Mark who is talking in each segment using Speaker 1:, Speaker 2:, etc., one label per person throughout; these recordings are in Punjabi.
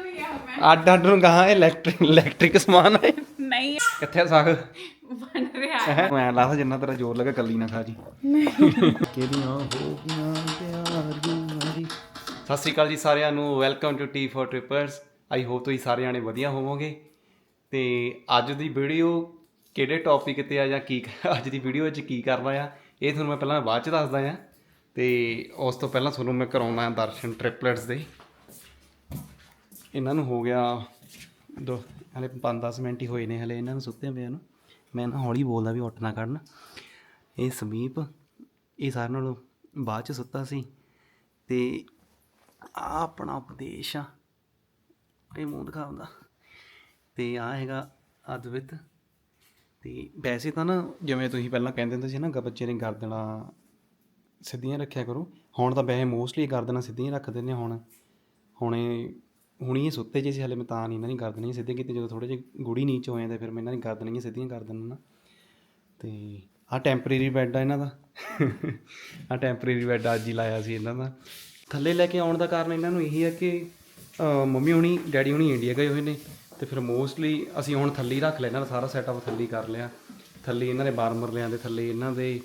Speaker 1: ਮੈਂ।
Speaker 2: ਅੱਡ ਅੱਡ ਨੂੰ ਕਹਾ ਇਲੈਕਟ੍ਰਿਕ ਇਲੈਕਟ੍ਰਿਕ ਸਮਾਨ ਹੈ
Speaker 1: ਨਹੀਂ
Speaker 2: ਕਿੱਥੇ ਆ ਸਾਗ?
Speaker 1: ਬਣ ਰਿਹਾ ਹੈ।
Speaker 2: ਮੈਂ ਲਾਹ ਜਿੰਨਾ ਤੇਰਾ ਜ਼ੋਰ ਲੱਗਾ ਕੱਲੀ ਨਾ ਖਾ ਜੀ। ਕਿਹਦੀਆਂ ਹੋ ਗਈਆਂ ਪਿਆਰੀਆਂ ਜੀ ਸਤਿ ਸ਼੍ਰੀ ਅਕਾਲ ਜੀ ਸਾਰਿਆਂ ਨੂੰ welcome to T for trippers I hope ਤੁਸੀਂ ਸਾਰੇ ਜਾਣੇ ਵਧੀਆ ਹੋਵੋਗੇ। ਤੇ ਅੱਜ ਦੀ ਵੀਡੀਓ ਕਿਹੜੇ ਟੌਪਿਕ ਤੇ ਆ ਜਾਂ ਕੀ ਅੱਜ ਦੀ ਵੀਡੀਓ ਵਿੱਚ ਕੀ ਕਰਨਾ ਆ ਇਹ ਤੁਹਾਨੂੰ ਮੈਂ ਪਹਿਲਾਂ ਬਾਅਦ ਚ ਦੱਸਦਾ ਆ। ਤੇ ਉਸ ਤੋਂ ਪਹਿਲਾਂ ਤੁਹਾਨੂੰ ਮੈਂ ਕਰਾਉਣਾ ਆ ਦਰਸ਼ਨ ਟ੍ਰਿਪਲੇਟਸ ਦੇ। ਇਹਨਾਂ ਨੂੰ ਹੋ ਗਿਆ, ਦੋ, ਹਲੇ 5-10 ਮਿੰਟ ਹੀ ਹੋਏ ਨੇ ਹਲੇ ਇਹਨਾਂ ਨੂੰ ਸੁੱਤੇ ਪਿਆ ਨੂੰ। ਮੈਂ ਨਾ ਹੌਲੀ ਬੋਲਦਾ ਵੀ ਉੱਠ ਨਾ ਕਰਨ। ਇਹ ਸਮੀਪ, ਇਹ ਸਾਰਿਆਂ ਨਾਲੋਂ ਬਾਅਦ ਚ ਸੁੱਤਾ ਸੀ ਤੇ ਆ ਆਪਣਾ ਉਪਦੇਸ਼ ਆ। ਇਹ ਮੂੰਹ ਦਿਖਾਉਂਦਾ ਤੇ ਆ ਹੈਗਾ ਅਦਵਿਤ। ਤੇ ਵੈਸੇ ਤਾਂ ਨਾ ਜਿਵੇਂ ਤੁਸੀਂ ਪਹਿਲਾਂ ਕਹਿੰਦੇ ਹੁੰਦੇ ਸੀ ਨਾ ਬੱਚੇ ਨੇ ਗਰਦਨਾਂ ਸਿੱਧੀਆਂ ਰੱਖਿਆ ਕਰੋ। ਹੁਣ ਤਾਂ ਵੈਸੇ ਮੋਸਟਲੀ ਗਰਦਨਾ ਸਿੱਧੀਆਂ ਰੱਖ ਦਿੰਦੇ ਹੁਣ। ਹੁਣੇ ਹੁਣੀ ਇਹ ਸੁੱਤੇ ਜੇ ਸੀ, ਹਲੇ ਮੈਂ ਤਾਂ ਨਹੀਂ, ਇਹਨਾਂ ਦੀ ਨਹੀਂ ਸਿੱਧੀਆਂ ਕੀਤੀ ਜਦੋਂ ਥੋੜੇ ਜਿਹੇ ਗੁੜੀ ਨੀਚ ਹੋਏ ਤਾਂ ਫਿਰ ਮੈਂ ਇਹਨਾਂ ਦੀ ਗਰਦਨਾਂ ਨਹੀਂ ਸਿੱਧੀਆਂ ਕਰ ਦਿੰਦਾ ਨਾ। ਤੇ ਆ ਟੈਂਪਰੇਰੀ ਬੈੱਡ ਆ ਇਹਨਾਂ ਦਾ। ਆ ਟੈਂਪਰੇਰੀ ਬੈੱਡ ਅੱਜ ਹੀ ਲਾਇਆ ਸੀ ਇਹਨਾਂ ਦਾ। ਥੱਲੇ ਲੈ ਕੇ ਆਉਣ ਦਾ ਕਾਰਨ ਇਹਨਾਂ ਨੂੰ ਇਹੀ ਹੈ ਕਿ ਮੰਮੀ ਹੁਣੀ, ਡੈਡੀ ਹੁਣੀ ਇੰਡੀਆ ਗਏ ਹੋਏ ਨੇ ਤੇ ਫਿਰ ਮੋਸਟਲੀ ਅਸੀਂ ਹੁਣ ਥੱਲੇ ਹੀ ਰੱਖ ਲਿਆ, ਇਹਨਾਂ ਦਾ ਸਾਰਾ ਸੈਟਅਪ ਥੱਲੇ ਹੀ ਕਰ ਲਿਆ। ਥੱਲੇ ਇਹਨਾਂ ਦੇ ਬਾਰਮਰ ਲਿਆਂ ਦੇ ਥੱਲੇ ਇਹਨਾਂ ਦੇ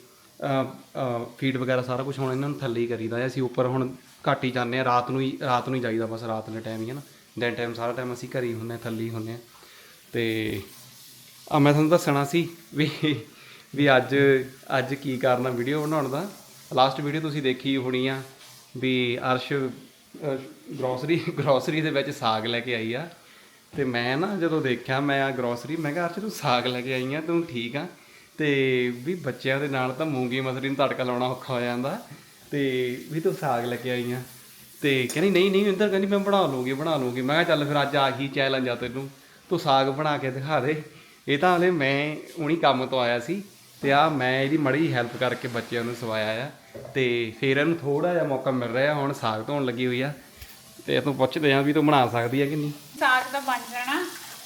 Speaker 2: ਫੀਡ ਵਗੈਰਾ ਸਾਰਾ ਕੁਝ ਹੁਣ ਇਹਨਾਂ ਨੂੰ ਥੱਲੇ ਹੀ ਕਰੀਦਾ ਹੈ। ਅਸੀਂ ਉੱਪਰ ਹੁਣ ਘੱਟ ਹੀ ਜਾਂਦੇ ਆ ਰਾਤ ਨੂੰ ਹੀ, ਰਾਤ ਨੂੰ ਹੀ ਜਾਈਦਾ ਬਸ, ਰਾਤ ਦੇ ਟਾਈਮ ਹੀ ਹੈ ਨਾ। ਦਿਨ ਟਾਈਮ ਸਾਰਾ ਟਾਈਮ ਅਸੀਂ ਘਰ ਹੀ ਹੁੰਦੇ ਹਾਂ, ਥੱਲੇ ਹੀ ਹੁੰਦੇ ਹਾਂ। ਤੇ ਆ ਮੈਂ ਤੁਹਾਨੂੰ ਦੱਸਣਾ ਸੀ ਵੀ ਵੀ ਅੱਜ ਅੱਜ ਕੀ ਕਰਨਾ ਵੀਡੀਓ ਬਣਾਉਣ ਦਾ। ਲਾਸਟ ਵੀਡੀਓ ਤੁਸੀਂ ਦੇਖੀ ਹੋਣੀ ਆ ਵੀ ਅਰਸ਼ ਗਰੋਸਰੀ ਗਰੋਸਰੀ ਦੇ ਵਿੱਚ ਸਾਗ ਲੈ ਕੇ ਆਈ ਆ। ਤੇ ਮੈਂ ਨਾ ਜਦੋਂ ਦੇਖਿਆ, ਮੈਂ ਆ ਗਰੋਸਰੀ ਮੈਂ ਕਿਹਾ, ਅਰਸ਼ ਤੂੰ ਸਾਗ ਲੈ ਕੇ ਆਈ ਆ, ਤੂੰ ਠੀਕ ਆ? ਤੇ ਵੀ ਬੱਚਿਆਂ ਦੇ ਨਾਲ ਤਾਂ ਮੂੰਗੀ ਮਸਰੀ ਨੂੰ ਤੜਕਾ ਲਾਉਣਾ ਔਖਾ ਹੋ ਜਾਂਦਾ। ਤੇ ਵੀ ਤੂੰ ਸਾਗ ਲੈ ਕੇ ਆਈ ਆ। ਤੇ ਕਹਿੰਦੀ, ਨਹੀਂ ਨਹੀਂ, ਇੰਦਰ ਕਹਿੰਦੀ, ਮੈਂ ਬਣਾ ਲੂੰਗੀ ਬਣਾ ਲੂੰਗੀ। ਮੈਂ ਕਿਹਾ, ਚੱਲ ਫਿਰ ਅੱਜ ਆਹੀ ਚੈਲੰਜ ਆ ਤੈਨੂੰ। ਤੂੰ ਸਾਗ ਬਣਾ ਕੇ ਦਿਖਾ ਦੇ। ਇਹ ਤਾਂ ਹਲੇ ਮੈਂ ਹੁਣੀ ਕੰਮ ਤੋਂ ਆਇਆ ਸੀ ਤੇ ਆ ਮੈਂ ਇਹਦੀ ਮੜੀ ਹੈਲਪ ਕਰਕੇ ਬੱਚਿਆਂ ਨੂੰ ਸਵਾਇਆ ਆ। ਤੇ ਫਿਰ ਇਹਨੂੰ ਥੋੜਾ ਜਿਹਾ ਮੌਕਾ ਮਿਲ ਰਿਹਾ, ਹੁਣ ਸਾਗ ਧੋਣ ਲੱਗੀ ਹੋਈ ਆ। ਤੇ ਤੂੰ ਪੁੱਛਦੇ ਆ ਵੀ ਤੂੰ ਬਣਾ ਸਕਦੀ ਆ ਕਿ ਨਹੀਂ?
Speaker 1: ਸਾਗ ਤਾਂ ਬਣ ਜਾਣਾ।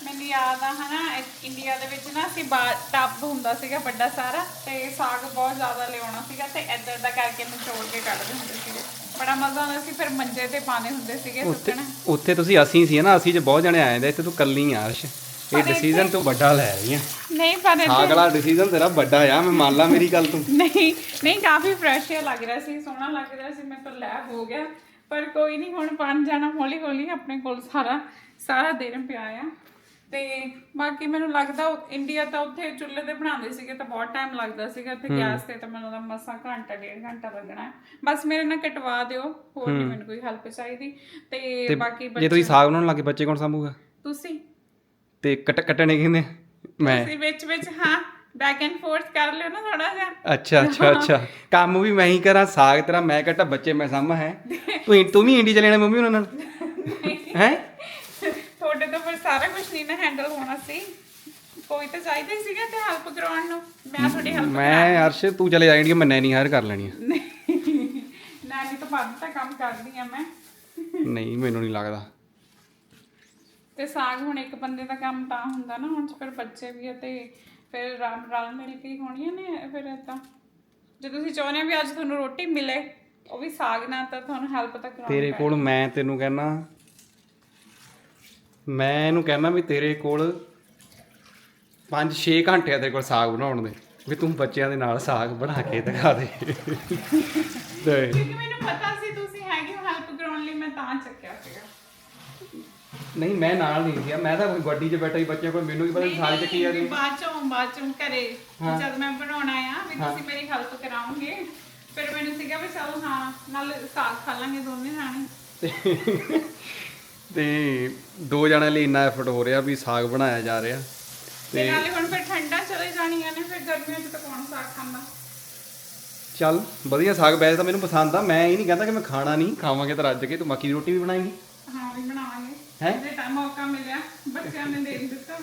Speaker 1: ਮੈਨੂੰ ਯਾਦ ਆ ਹਨਾ ਇੰਡੀਆ ਦੇ ਵਿੱਚ ਨਾ ਅਸੀਂ ਟੱਬ ਹੁੰਦਾ ਸੀਗਾ ਵੱਡਾ ਸਾਰਾ ਤੇ ਸਾਗ ਬਹੁਤ ਜ਼ਿਆਦਾ ਲਿਆਉਣਾ ਸੀਗਾ ਤੇ ਇੱਧਰ ਦਾ ਕਰਕੇ ਨਿਚੋੜ ਕੇ ਕੱਢਦੇ ਹੁੰਦੇ ਸੀਗੇ। ਬੜਾ ਮਜ਼ਾ ਆਉਂਦਾ ਸੀ ਫਿਰ ਮੰਜੇ ਤੇ ਪਾਣੇ ਹੁੰਦੇ ਸੀਗੇ
Speaker 2: ਉੱਥੇ
Speaker 1: ਸੁੱਕਣ
Speaker 2: ਉੱਥੇ ਤੁਸੀਂ ਅਸੀਂ ਸੀ ਨਾ ਅਸੀਂ ਚ ਬਹੁਤ ਜਣੇ ਆਏ ਦੇ ਇੱਥੇ ਤੂੰ ਕੱਲੀ ਆ ਅਰਸ਼। ਇਹ ਡਿਸੀਜਨ ਤੂੰ ਵੱਡਾ ਲੈ ਰਹੀ ਆ।
Speaker 1: ਨਹੀਂ ਪਰ ਇੱਥੇ-
Speaker 2: ਸਾਗ ਵਾਲਾ ਡਿਸੀਜਨ ਤੇਰਾ ਵੱਡਾ ਆ ਮੈਂ ਮੰਨ ਲਾ ਮੇਰੀ ਗੱਲ ਤੂੰ।
Speaker 1: ਨਹੀਂ ਨਹੀਂ ਕਾਫੀ ਫਰੈਸ਼ ਲੱਗ ਰਿਹਾ ਸੀ ਸੋਹਣਾ ਲੱਗ ਰਿਹਾ ਸੀ ਮੈਂ ਤਾਂ ਲੈ ਹੋ ਗਿਆ। ਪਰ ਕੋਈ ਨਹੀਂ ਹੁਣ ਬਣ ਜਾਣਾ ਹੌਲੀ ਹੌਲੀ ਆਪਣੇ ਕੋਲ ਸਾਰਾ ਸਾਰਾ ਦਿਨ ਪਿਆ ਆ। ਤੇ ਬਾਕੀ ਮੈਨੂੰ ਲੱਗਦਾ ਇੰਡੀਆ ਤਾਂ ਉੱਥੇ ਚੁੱਲ੍ਹੇ ਤੇ ਬਣਾਉਂਦੇ ਸੀਗੇ ਤਾਂ ਬਹੁਤ ਟਾਈਮ ਲੱਗਦਾ ਸੀਗਾ ਇੱਥੇ ਗੈਸ ਤੇ ਤਾਂ ਮੈਨੂੰ ਤਾਂ ਮਸਾਂ ਘੰਟਾ ਡੇਢ ਘੰਟਾ ਲੱਗਣਾ। ਹੈ ਬਸ ਮੇਰੇ ਨਾਲ ਕਟਵਾ ਦਿਓ ਹੋਰ ਨਹੀਂ ਮੈਨੂੰ ਕੋਈ ਹੈਲਪ ਚਾਹੀਦੀ। ਤੇ ਬਾਕੀ
Speaker 2: ਜੇ ਤੁਸੀਂ ਸਾਗ ਬਣਾਉਣ ਲੱਗੇ ਬੱਚੇ ਕੌਣ ਸਾਂਭੂਗਾ?
Speaker 1: ਤੁਸੀਂ।
Speaker 2: ਤੇ ਕੱਟ ਕੱਟਣੇ ਕਿਹਨੇ ਮੈਂ।
Speaker 1: ਤੁਸੀਂ ਵਿੱਚ ਵਿੱਚ ਹਾਂ ਬੈਕ ਐਂਡ ਫੋਰਥ ਕਰ ਲਿਓ ਨਾ ਥੋੜਾ ਜਿਹਾ।
Speaker 2: ਅੱਛਾ ਅੱਛਾ ਅੱਛਾ। ਕੰਮ ਵੀ ਮੈਂ ਹੀ ਕਰਾਂ ਸਾਗ ਤੇਰਾ ਮੈਂ ਕੱਟਾ ਬੱਚੇ ਮੈਂ ਸਾਂਭਾ ਹੈ। ਤੂੰ ਤੂੰ ਵੀ ਇੰਡੀ ਚਲੇ ਜਾਣਾ ਮੰਮੀ ਉਹਨਾਂ ਨਾਲ। ਹੈ?
Speaker 1: ਤੁਹਾਡੇ ਤੋਂ ਫਿਰ ਸਾਰਾ ਕੁਝ ਨਹੀਂ ਨਾ ਹੈਂਡਲ ਹੋਣਾ ਸੀ। ਕੋਈ ਤਾਂ ਚਾਹੀਦਾ ਹੀ ਸੀਗਾ ਤੇ ਹੈਲਪ ਕਰਾਉਣ ਨੂੰ। ਮੈਂ ਤੁਹਾਡੀ ਹੈਲਪ
Speaker 2: ਮੈਂ ਅਰਸ਼ ਤੂੰ ਚਲੇ ਜਾਏਂਗੀ ਮੈਂ ਨੈਣੀ ਹਾਰ ਕਰ ਲੈਣੀ ਆ।
Speaker 1: ਨਾਨੀ ਤੋਂ ਵੱਧ ਤਾਂ ਕੰਮ ਕਰਦੀ ਆ ਮੈਂ।
Speaker 2: ਨਹੀਂ ਮੈਨੂੰ ਨਹੀਂ ਲੱਗਦਾ।
Speaker 1: ਤੇ ਸਾਗ ਹੁਣ ਇੱਕ ਬੰਦੇ ਦਾ ਕੰਮ ਤਾਂ ਹੁੰਦਾ ਨਾ ਹੁਣ ਫਿਰ ਬੱਚੇ ਵੀ ਆ ਤੇ ਫਿਰ ਰਲ ਰਲ ਮਿਲ ਕੇ ਹੋਣੀਆਂ ਨੇ ਫਿਰ ਤਾਂ ਜੇ ਤੁਸੀਂ ਚਾਹੁੰਦੇ ਹੋ ਵੀ ਅੱਜ ਤੁਹਾਨੂੰ ਰੋਟੀ ਮਿਲੇ ਉਹ ਵੀ ਸਾਗ ਨਾਲ ਤਾਂ ਤੁਹਾਨੂੰ ਹੈਲਪ ਤਾਂ ਕਰਾਉਣੀ
Speaker 2: ਤੇਰੇ ਕੋਲ ਮੈਂ ਤੈਨੂੰ ਕਹਿਣਾ ਮੈਂ ਇਹਨੂੰ ਕਹਿਣਾ ਵੀ ਤੇਰੇ ਕੋਲ 5-6 ਘੰਟੇ ਆ ਤੇਰੇ ਕੋਲ ਸਾਗ ਬਣਾਉਣ ਦੇ। ਵੀ ਤੂੰ ਬੱਚਿਆਂ ਦੇ ਨਾਲ ਸਾਗ ਬਣਾ ਕੇ ਦਿਖਾ ਦੇ। ਤੇ
Speaker 1: ਕਿਉਂਕਿ ਮੈਨੂੰ ਪਤਾ ਸੀ ਤੁਸੀਂ ਹੈਗੇ ਹੋ ਹੈਲਪ ਕਰਾਉਣ ਲਈ ਮੈਂ ਤਾਂ ਚੱਕਿਆ ਸੀਗਾ।
Speaker 2: ਨਹੀਂ ਮੈਂ ਨਾਲ ਨਹੀਂ ਗਿਆ ਮੈਂ ਤਾਂ ਗੱਡੀ 'ਚ ਬੈਠਾ ਹੀ ਬੱਚਿਆਂ ਕੋਲ ਮੈਨੂੰ ਵੀ ਪਤਾ ਸਾਗ ਚੱਕੀ ਆ
Speaker 1: ਵੀ ਬਾਅਦ ਚੋਂ ਬਾਅਦ ਚੋਂ ਘਰੇ ਜਦ ਮੈਂ ਬਣਾਉਣਾ ਆ ਵੀ ਤੁਸੀਂ ਮੇਰੀ ਹੈਲਪ ਕਰਾਉਂਗੇ ਫਿਰ ਮੈਨੂੰ ਸੀਗਾ ਵੀ ਚਲੋ ਹਾਂ ਨਾਲ ਸਾਗ ਖਾ ਲਾਂਗੇ ਦੋਨੇ ਜਾਣੇ।
Speaker 2: ਤੇ ਦੋ ਜਣਿਆਂ ਲਈ ਇੰਨਾ ਐਫਰਟ ਹੋ ਰਿਹਾ ਵੀ ਸਾਗ ਬਣਾਇਆ ਜਾ ਰਿਹਾ
Speaker 1: ਤੇ ਨਾਲੇ ਹੁਣ ਫਿਰ ਠੰਡਾ ਚਲੇ ਜਾਣੀਆਂ ਨੇ ਫਿਰ ਗਰਮੀਆਂ 'ਚ ਤਾਂ ਕੌਣ ਸਾਗ ਖਾਂਦਾ?
Speaker 2: ਚੱਲ ਵਧੀਆ ਸਾਗ ਵੈਸੇ ਤਾਂ ਮੈਨੂੰ ਪਸੰਦ ਆ ਮੈਂ ਇਹ ਨਹੀਂ ਕਹਿੰਦਾ ਕਿ ਮੈਂ ਖਾਣਾ ਨਹੀਂ ਖਾਵਾਂਗੇ ਤਾਂ ਰੱਜ ਕੇ ਤੂੰ ਮੱਕੀ ਦੀ ਰੋਟੀ ਵੀ ਬਣਾਏਂਗੀ?
Speaker 1: ਹਾਂ ਵੀ ਬਣਾਵਾਂਗੇ।
Speaker 2: ਹੈਂ?
Speaker 1: ਜੇ ਟਾਈਮ ਮੌਕਾ ਮਿਲਿਆ ਬੱਚਿਆਂ ਨੇ ਦੇ ਦਿੱਤਾ।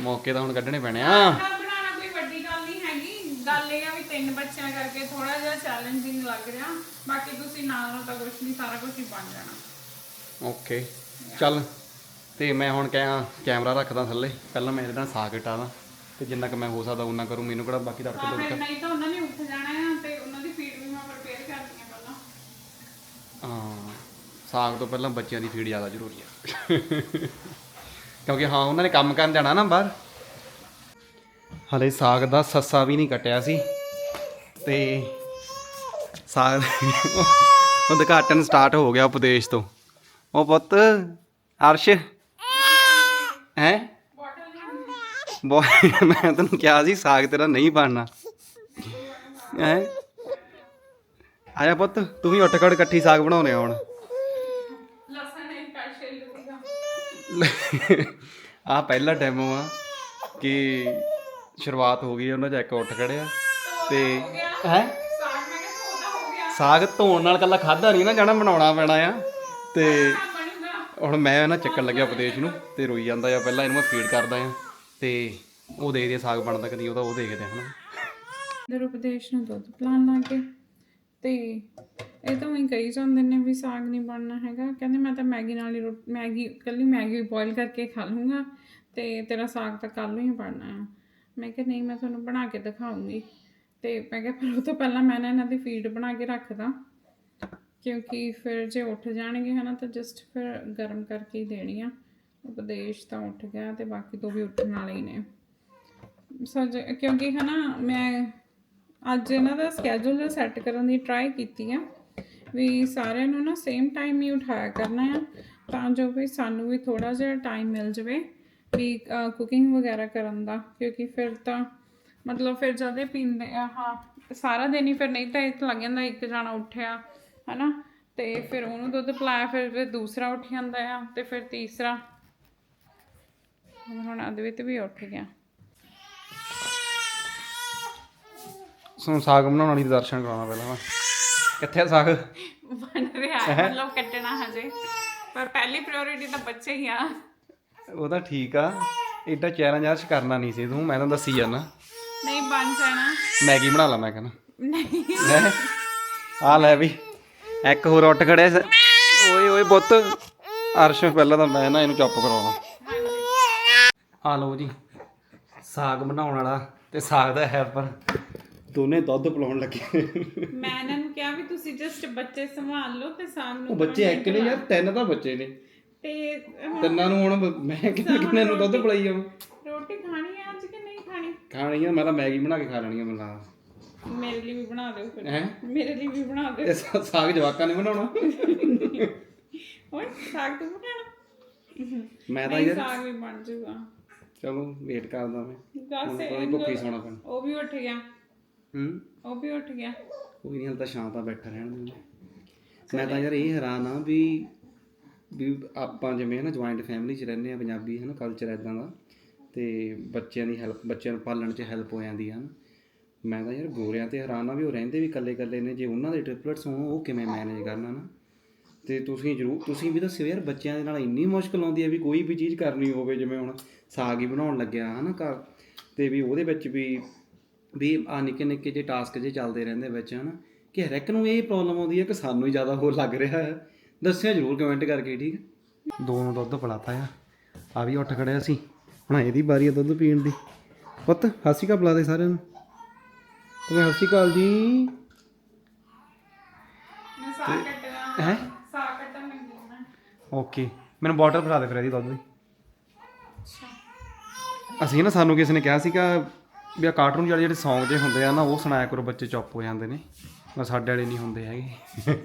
Speaker 2: ਮੌਕੇ ਤਾਂ ਹੁਣ ਕੱਢਣੇ ਪੈਣੇ ਆ।
Speaker 1: ਖਾਣਾ ਬਣਾਉਣਾ ਕੋਈ ਵੱਡੀ ਗੱਲ ਨਹੀਂ ਹੈਗੀ। ਗੱਲ ਇਹ ਆ ਵੀ ਤਿੰਨ ਬੱਚਿਆਂ ਕਰਕੇ ਥੋੜਾ ਜਿਹਾ ਚੈਲੰਜਿੰਗ ਲੱਗ ਰਿਹਾ। ਬਾਕੀ ਤੁਸੀਂ ਨਾਲ ਤਾਂ ਕੁਝ ਨਹੀਂ ਸਾਰਾ ਕੁਝ ਹੀ ਬਣ ਜਾਣਾ।
Speaker 2: ਓਕੇ। ਚੱਲ ਤੇ ਮੈਂ ਹੁਣ ਕਿਹਾ ਕੈਮਰਾ ਰੱਖਦਾ ਥੱਲੇ। ਪਹਿਲਾਂ ਮੈਂ ਇਹਦੇ ਨਾਲ ਸਾਗ ਇਟਾਦਾ ਤੇ ਜਿੰਨਾ ਕਿ ਮੈਂ ਹੋ ਸਕਦਾ ਉਹਨਾਂ ਕਰੂੰ ਮੈਨੂੰ ਕਿਹੜਾ ਬਾਕੀ ਤੜਕੇ
Speaker 1: ਹਾਂ ਨਹੀਂ ਤਾਂ ਉਹਨਾਂ ਨੇ ਉੱਠ ਜਾਣਾ ਆ ਤੇ ਉਹਨਾਂ ਦੀ ਫੀਡ ਵੀ ਮੈਂ ਪ੍ਰਪੇਅਰ ਕਰਨੀ ਆ ਪਹਿਲਾਂ।
Speaker 2: ਹਾਂ ਸਾਗ ਤੋਂ ਪਹਿਲਾਂ ਬੱਚਿਆਂ ਦੀ ਫੀਡ ਜ਼ਿਆਦਾ ਜ਼ਰੂਰੀ ਆ। ਕਿਉਂਕਿ ਹਾਂ ਉਹਨਾਂ ਨੇ ਕੰਮ ਕਰਨ ਜਾਣਾ ਨਾ ਬਾਹਰ। ਹਲੇ ਸਾਗ ਦਾ ਸੱਸਾ ਵੀ ਨਹੀਂ ਕਟਿਆ ਸੀ ਤੇ ਸਾਗ ਉਹ ਉਦਘਾਟਨ ਸਟਾਰਟ ਹੋ ਗਿਆ ਉਪਦੇਸ਼ ਤੋਂ। ਉਹ ਪੁੱਤ, ਅਰਸ਼। ਹੈ? ਬੋਏ ਮੈਂ ਤੈਨੂੰ ਕਿਹਾ ਸੀ, ਸਾਗ ਤੇਰਾ ਨਹੀਂ ਬਣਨਾ। ਹੈ? ਆਇਆ ਪੁੱਤ, ਤੂੰ ਵੀ ਉੱਠ ਖੜ, ਇਕੱਠੀ ਸਾਗ ਬਣਾਉਣੇ ਆ ਹੁਣ।
Speaker 1: ਲਸਣ
Speaker 2: ਆ ਪਹਿਲਾ ਡੈਮੋ ਆ ਕਿ ਸ਼ੁਰੂਆਤ ਹੋ ਗਈ ਉਹਨਾਂ ਚ ਇੱਕ ਉੱਠ ਖੜਿਆ। ਤੇ ਹੈ?
Speaker 1: ਸਾਗ
Speaker 2: ਸਾਗ ਧੋਣ ਨਾਲ ਕੱਲਾ ਖਾਦਾ ਨਹੀਂ ਨਾ, ਜਾਣਾ ਬਣਾਉਣਾ ਪੈਣਾ ਆ। ਤੇ ਹੁਣ ਮੈਂ ਨਾ ਚੱਕਣ ਲੱਗਿਆ ਉਪਦੇਸ਼ ਨੂੰ ਤੇ ਰੋਈ ਜਾਂਦਾ ਆ, ਪਹਿਲਾਂ ਇਹਨੂੰ ਮੈਂ ਫੀਡ ਕਰਦਾ ਆ ਤੇ ਉਹ ਦੇਖਦੇ ਆ ਸਾਗ ਬਣਦਾ ਕਦੀ ਉਹਦਾ, ਉਹ ਦੇਖਦੇ ਆ ਹਨਾ।
Speaker 1: ਦਰ ਉਪਦੇਸ਼ ਨੂੰ ਦੁੱਧ ਪਿਲਾਉਣ ਲੱਗ ਗਏ ਤੇ ਇਹ ਤਾਂ ਵੀ ਕਹੀ ਜਾਂਦੇ ਨੇ ਵੀ ਸਾਗ ਨਹੀਂ ਬਣਨਾ ਹੈਗਾ। ਕਹਿੰਦੇ ਮੈਂ ਤਾਂ ਮੈਗੀ ਨਾਲ ਹੀ ਰੋ- ਮੈਗੀ, ਇਕੱਲੀ ਮੈਗੀ ਬੋਇਲ ਕਰਕੇ ਖਾ ਲੂੰਗਾ ਤੇ ਤੇਰਾ ਸਾਗ ਤਾਂ ਕੱਲ ਨੂੰ ਹੀ ਬਣਨਾ ਆ। ਮੈਂ ਕਿਹਾ ਨਹੀਂ, ਮੈਂ ਤੁਹਾਨੂੰ ਬਣਾ ਕੇ ਦਿਖਾਉਂਗੀ। ਤੇ ਮੈਂ ਕਿਹਾ ਫਿਰ ਉਹ ਤੋਂ ਪਹਿਲਾਂ ਮੈਂ ਨਾ ਇਹਨਾਂ ਦੀ ਫੀਡ ਬਣਾ ਕੇ ਰੱਖਦਾ। ਕਿਉਂਕਿ ਫਿਰ ਜੇ ਉੱਠ ਜਾਣਗੇ ਹਨਾ ਤਾਂ ਜਸਟ ਫਿਰ ਗਰਮ ਕਰਕੇ ਹੀ ਦੇਣੀ ਆ। ਉਪਦੇਸ਼ ਤਾਂ ਉੱਠ ਗਿਆ ਤੇ ਬਾਕੀ ਤੋਂ ਵੀ ਉੱਠਣ ਵਾਲੇ ਹੀ ਨੇ। ਸੱਜ ਕਿਉਂਕਿ ਹਨਾ ਮੈਂ ਅੱਜ ਇਹਨਾਂ ਦਾ ਸਕੇਜੂਲ ਸੈੱਟ ਕਰਨ ਦੀ ਟਰਾਈ ਕੀਤੀ ਆ ਵੀ ਸਾਰਿਆਂ ਨੂੰ ਨਾ ਸੇਮ ਟਾਈਮ ਹੀ ਉਠਾਇਆ ਕਰਨਾ ਆ ਤਾਂ ਜੋ ਵੀ ਸਾਨੂੰ ਵੀ ਥੋੜਾ ਜਿਹਾ ਟਾਈਮ ਮਿਲ ਜਵੇ ਵੀ ਕੁਕਿੰਗ ਵਗੈਰਾ ਕਰਨ ਦਾ। ਕਿਉਂਕਿ ਫਿਰ ਤਾਂ ਮਤਲਬ ਫਿਰ ਜਦੇ ਪੀਂਦੇ ਹਾਂ, ਸਾਰਾ ਦਿਨ ਹੀ ਫਿਰ ਨਹੀਂ ਤਾਂ ਇਹ ਲੱਗ ਜਾਂਦਾ ਇੱਕ ਜਾਣਾ ਉੱਠਿਆ। ਹਨਾ? ਤੇ ਫਿਰ ਉਹਨੂੰ ਦੁੱਧ ਪਿਲਾਇਆ ਫਿਰ ਦੂਸਰਾ ਉੱਠ ਜਾਂਦਾ ਆ ਤੇ ਫਿਰ ਤੀਸਰਾ। ਹੁਣ ਅਦਵਿਤ ਵੀ ਉੱਠ ਗਿਆ।
Speaker 2: ਸੋ ਸਾਗ ਬਣਾਉਣ ਵਾਲੀ ਦੇ ਦਰਸ਼ਨ ਕਰਾਉਣਾ ਪਹਿਲਾਂ ਮੈਂ। ਕਿੱਥੇ ਆ ਸਾਗ?
Speaker 1: ਬਣ ਰਿਹਾ ਹੈ? ਮਤਲਬ ਕੱਟਣਾ ਹਜੇ। ਪਰ ਪਹਿਲੀ ਪ੍ਰਾਇੋਰਟੀ ਤਾਂ ਬੱਚੇ ਹੀ ਆ।
Speaker 2: ਉਹ ਤਾਂ ਠੀਕ ਆ। ਏਡਾ ਚੈਲੰਜ ਆਰਸ਼ ਕਰਨਾ ਨਹੀਂ ਸੀ ਤੂੰ ਮੈਂ ਤਾਂ ਦੱਸੀ ਜਾਣਾ
Speaker 1: ਨਹੀਂ ਬਣ ਜਾਣਾ।
Speaker 2: ਮੈਗੀ ਬਣਾ ਲਾ ਮੈਂ ਕਹਿੰਦਾ
Speaker 1: ਨਹੀਂ।
Speaker 2: ਆ ਲੈ ਵੀ। ਇੱਕ ਹੋਰ ਉੱਠ ਖੜਿਆ ਸ- ਓਏ ਓਏ ਪੁੱਤ। ਅਰਸ਼ ਪਹਿਲਾਂ ਤਾਂ ਮੈਂ ਨਾ ਇਹਨੂੰ ਚੁੱਪ ਕਰਾਉਣਾ। ਆ ਲਓ ਜੀ ਸਾਗ ਬਣਾਉਣ ਵਾਲਾ ਤੇ ਸਾਗ ਦਾ ਹੈਲਪਰ ਦੋਨੇ ਦੁੱਧ ਪਿਲਾਉਣ ਲੱਗੇ।
Speaker 1: ਮੈਂ ਇਹਨਾਂ ਨੂੰ ਕਿਹਾ ਵੀ ਤੁਸੀਂ ਜਸਟ ਬੱਚੇ ਸੰਭਾਲ ਲਓ ਤੇ ਸਾਗ ਨੂੰ
Speaker 2: ਉਹ ਬੱਚੇ ਇੱਕ ਨੇ ਯਾਰ ਤਿੰਨ ਤਾਂ ਬੱਚੇ ਨੇ।
Speaker 1: ਤੇ
Speaker 2: ਤਿੰਨਾਂ ਨੂੰ ਹੁਣ ਬ- ਮੈਂ ਕਿੰਨੇ ਕਿੰਨੇ ਨੂੰ ਦੁੱਧ ਪਿਲਾਈ ਜਾਵਾਂ
Speaker 1: ਰੋਟੀ ਖਾਣੀ ਹੈ ਅੱਜ ਕਿ ਨਹੀਂ ਖਾਣੀ?
Speaker 2: ਖਾਣੀ ਆ ਮੈਂ ਤਾਂ ਮੈਗੀ ਬਣਾ ਕੇ ਖਾ ਲੈਣੀ ਆ ਮੈਨੂੰ ਲੱਗਦਾ।
Speaker 1: ਮੇਰੇ ਲਈ ਵੀ ਬਣਾ ਦਿਓ ਫਿਰ।
Speaker 2: ਹੈ?
Speaker 1: ਮੇਰੇ ਲਈ ਵੀ ਬਣਾ ਦਿਓ।
Speaker 2: ਇਹ ਸਾ- ਸਾਗ ਜਵਾਕਾਂ ਨੇ ਬਣਾਉਣਾ?
Speaker 1: ਓਏ ਸਾਗ ਤੂੰ ਬਣਾਣਾ
Speaker 2: ਮੈਂ ਤਾਂ
Speaker 1: ਨਹੀਂ
Speaker 2: ਯਾਰ
Speaker 1: ਸਾਗ ਵੀ ਬਣ ਜਾਊਗਾ।
Speaker 2: ਚਲੋ ਵੇਟ ਕਰਦਾ ਮੈਂ।
Speaker 1: ਦੱਸ
Speaker 2: ਤਾਂ
Speaker 1: ਇਹਨੂੰ-
Speaker 2: ਭੁੱਖੀ ਸੌਣਾ ਪੈਣਾ।
Speaker 1: ਉਹ ਵੀ ਉੱਠ ਗਿਆ।
Speaker 2: ਹੂੰ?
Speaker 1: ਉਹ ਵੀ ਉੱਠ ਗਿਆ।
Speaker 2: ਕੋਈ ਨਹੀਂ ਹਾਲੇ ਤਾਂ ਬੈਠਾ ਰਹਿਣ ਦਿੰਦੇ। ਮੈਂ ਤਾਂ ਯਾਰ ਇਹ ਹੈਰਾਨ ਆ ਵੀ ਵੀ ਆਪਾਂ ਜਿਵੇਂ ਨਾ ਜੁਆਇੰਟ ਫੈਮਿਲੀ 'ਚ ਰਹਿੰਦੇ ਆ ਪੰਜਾਬੀ ਹੈ ਨਾ ਕਲਚਰ ਇਦਾਂ ਦਾ। ਤੇ ਬੱਚਿਆਂ ਦੀ ਹੈਲਪ ਬੱਚਿਆਂ ਨੂੰ ਪਾਲਣ 'ਚ ਹੈਲਪ ਹੋ ਜਾਂਦੀ ਆ ਨਾ ਮੈਂ ਤਾਂ ਯਾਰ ਗੋਰਿਆਂ ਤੇ ਹੈਰਾਨ ਆ ਵੀ ਉਹ ਰਹਿੰਦੇ ਵੀ ਇਕੱਲੇ ਇਕੱਲੇ ਨੇ, ਜੇ ਉਹਨਾਂ ਦੇ ਟ੍ਰਿਪਲਟਸ ਹੋਣ, ਉਹ ਕਿਵੇਂ ਮੈਨੇਜ ਕਰਨਾ ਨਾ? ਤੇ ਤੁਸੀਂ ਜਰੂਰ, ਤੁਸੀਂ ਵੀ ਦੱਸਿਓ ਯਾਰ ਬੱਚਿਆਂ ਦੇ ਨਾਲ ਇੰਨੀ ਮੁਸ਼ਕਲ ਆਉਂਦੀ ਹੈ ਵੀ ਕੋਈ ਵੀ ਚੀਜ਼ ਕਰਨੀ ਹੋਵੇ, ਜਿਵੇਂ ਹੁਣ ਸਾਗ ਹੀ ਬਣਾਉਣ ਲੱਗਿਆ ਹਨਾ ਘਰ, ਤੇ ਵੀ ਉਹਦੇ ਵਿੱਚ ਵੀ ਵੀ ਆ ਨਿੱਕੇ ਨਿੱਕੇ ਜੇ ਟਾਸਕ ਜੇ ਚੱਲਦੇ ਰਹਿੰਦੇ ਵਿੱਚ ਹਨਾ, ਕਿ ਹਰ ਇੱਕ ਨੂੰ ਇਹ ਪ੍ਰੋਬਲਮ ਆਉਂਦੀ ਹੈ ਕਿ ਸਾਨੂੰ ਹੀ ਜ਼ਿਆਦਾ ਹੋਰ ਲੱਗ ਰਿਹਾ ਹੈ। ਦੱਸਿਓ ਜਰੂਰ ਕਮੈਂਟ ਕਰਕੇ, ਠੀਕ ਹੈ? ਦੋ ਨੂੰ ਦੁੱਧ ਪਿਲਾਤਾ ਆ। ਆ ਵੀ ਉੱਠ ਖੜਿਆ ਸੀ ਹੁਣ ਇਹਦੀ ਵਾਰੀ ਆ ਦੁੱਧ ਪੀਣ ਦੀ। ਪੁੱਤ ਹਾਸੀ ਕਾ ਪਿਲਾ ਦੇ ਸਾਰਿਆਂ ਨੂੰ। ਤੁਸੀਂ ਹਾਸੀ ਕਾਲ ਜੀ।
Speaker 1: ਮੈਂ ਸਾਗ ਕੱਟਣਾ।
Speaker 2: ਹੈ?
Speaker 1: ਸਾਗ ਕੱਟਣ ਲੱਗੀ ਹਾਂ ਮੈਂ।
Speaker 2: ਓਕੇ। ਮੈਨੂੰ ਬੋਟਲ ਫੜਾ ਦੇ ਫਿਰ ਇਹਦੀ ਦੁੱਧ ਦੀ।
Speaker 1: ਅੱਛਾ।
Speaker 2: ਅਸੀਂ ਨਾ ਸਾਨੂੰ ਕਿਸੇ ਨੇ ਕਿਹਾ ਸੀਗਾ ਵੀ ਆ ਕਾਰਟੂਨ ਜਿਹੜੇ ਜਿਹੜੇ Song ਜੇ ਹੁੰਦੇ ਆ ਨਾ ਉਹ ਸੁਣਾਇਆ ਕਰੋ ਬੱਚੇ ਚੁੱਪ ਹੋ ਜਾਂਦੇ ਨੇ। ਪਰ ਸਾਡੇ ਵਾਲੇ ਨਹੀਂ ਹੁੰਦੇ ਹੈਗੇ।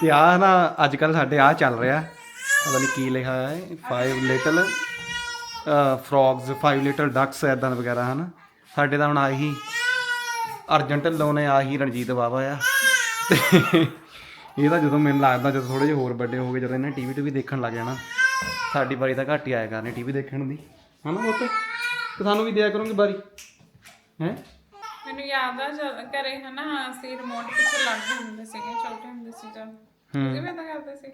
Speaker 2: ਤੇ ਆ ਨਾ ਅੱਜ ਕੱਲ ਸਾਡੇ ਆ ਚੱਲ ਰਿਹਾ। ਪਤਾ ਨਹੀਂ ਕੀ ਲਿਖਿਆ ਹੈ। 5 ਲਿਟਲ ਫਰੌਗਸ 5 ਲਿਟਲ ਡਕਸ ਐਦਾਂ ਵਗੈਰਾ ਹਨ। ਸਾਡੇ ਤਾਂ ਹੁਣ ਆਹੀ ਅਰਜਨ ਢਿੱਲੋਂ ਨੇ ਆਹੀ ਰਣਜੀਤ ਬਾਵਾ ਆ। ਤੇ ਇਹ ਤਾਂ ਜਦੋਂ ਮੈਨੂੰ ਲੱਗਦਾ ਜਦੋਂ ਥੋੜੇ ਜਿਹੇ ਹੋਰ ਵੱਡੇ ਹੋ ਗਏ ਜਦੋਂ ਇਹਨਾਂ ਟੀਵੀ ਤੇ ਵੀ ਦੇਖਣ ਲੱਗ ਜਾਣਾ ਸਾਡੀ ਵਾਰੀ ਤਾਂ ਘੱਟ ਹੀ ਆਇਆ ਕਰਨੀ ਟੀਵੀ ਦੇਖਣ ਦੀ। ਹਨਾ ਪੁੱਤ? ਤੇ ਸਾਨੂੰ ਵੀ ਦਿਆ ਕਰੋਗੇ ਬਾਰੀ ਹੈ?
Speaker 1: ਮੈਨੂੰ ਯਾਦ ਆ ਜਦ ਘਰੇ ਹਨਾ ਅਸੀਂ ਰਿਮੋਟ ਪਿੱਛੇ ਲੱਗਦੇ ਹੁੰਦੇ ਸੀਗੇ ਛੋਟੇ ਹੁੰਦੇ ਸੀ ਜਦ। ਤੁਸੀਂ ਵੀ ਤਾਂ ਕਰਦੇ ਸੀ?